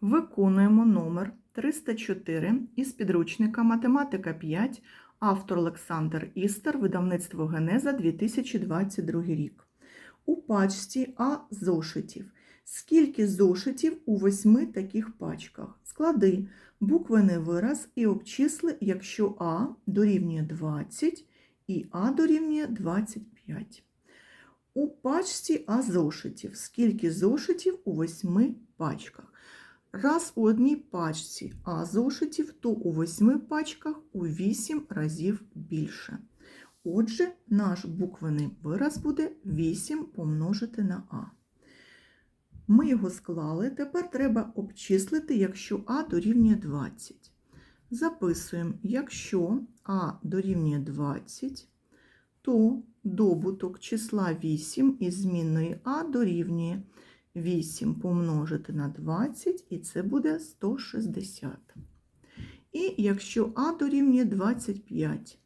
Виконуємо номер 304 із підручника Математика 5, автор Олександр Істер, видавництво Генеза 2022 рік. У пачці А зошитів. Скільки зошитів у восьми таких пачках? Склади буквений вираз і обчисли, якщо А дорівнює 20 і А дорівнює 25. У пачці А зошитів. Скільки зошитів у восьми пачках? Раз у одній пачці А зошитів, то у восьми пачках у 8 разів більше. Отже, наш буквений вираз буде 8 помножити на А. Ми його склали, тепер треба обчислити, якщо А дорівнює 20. Записуємо, якщо А дорівнює 20, то добуток числа 8 із змінної А дорівнює 8 помножити на 20, і це буде 160. І якщо А дорівнює 25,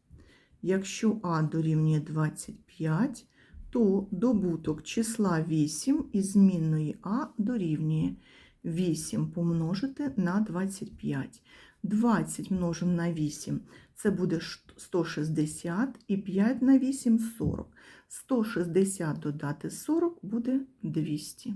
якщо А дорівнює 25, то добуток числа 8 із змінної А дорівнює 8 помножити на 25. 20 множимо на 8 це буде 160 і 5 на 8 40. 160 додати 40 буде 200.